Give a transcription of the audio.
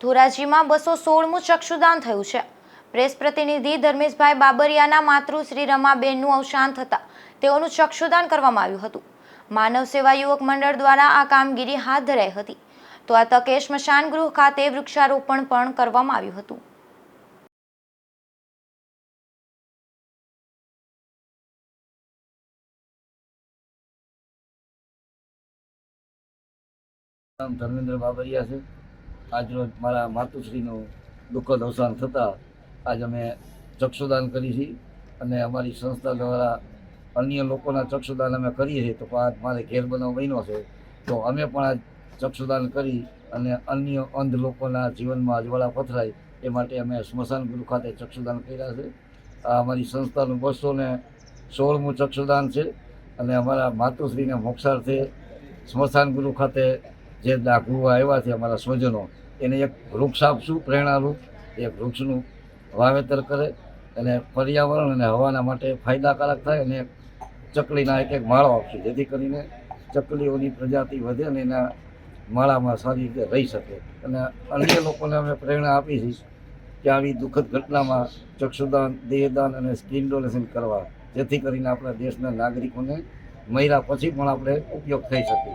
ધોરાજીમાં બસો સોળમું ચક્ષુદાન થયું છે. પ્રેસ પ્રતિનિધિ ધર્મેશભાઈ બાબરિયાના માતૃ શ્રી રમાબેનનું અવસાન થતાં તેઓનું ચક્ષુદાન કરવામાં આવ્યું હતું. માનવ સેવા યુવક મંડળ દ્વારા આ કામગીરી હાથ ધરાઈ હતી. તો આ તકે સ્મશાન ગૃહ ખાતે વૃક્ષારોપણ પણ કરવામાં આવ્યું હતું. ધર્મેન્દ્ર બાબરિયા છે. આજરોજ મારા માતુશ્રીનું દુઃખદ અવસાન થતાં આજ અમે ચક્ષુદાન કરી છે અને અમારી સંસ્થા દ્વારા અન્ય લોકોના ચક્ષુદાન અમે કરીએ છીએ. તો આજ મારે ઘેર બનાવ બન્યો છે. તો અમે પણ આજ ચક્ષુદાન કરી અને અન્ય અંધ લોકોના જીવનમાં અજવાળા પથરાય એ માટે અમે સ્મશાન ગુરુ ખાતે ચક્ષુદાન કર્યા છે. આ અમારી સંસ્થાનું બસો ને સોળમું ચક્ષુદાન છે અને અમારા માતુશ્રીને મોક્ષાર્થે સ્મશાન ગુરુ ખાતે જે દાખલું આવ્યા છે અમારા સ્વજનો એને એક વૃક્ષ આપશું, પ્રેરણારૂપ, એ વૃક્ષનું વાવેતર કરે અને પર્યાવરણ અને હવાના માટે ફાયદાકારક થાય અને ચકલીના એક એક માળો આપશું, જેથી કરીને ચકલીઓની પ્રજાતિ વધે અને એના માળામાં સારી રીતે રહી શકે. અને અન્ય લોકોને અમે પ્રેરણા આપી છે કે આવી દુઃખદ ઘટનામાં ચક્ષુદાન, દેહદાન અને સ્કિન ડોનેશન કરવા, જેથી કરીને આપણા દેશના નાગરિકોને મહિલા પછી પણ આપણે ઉપયોગ થઈ શકે.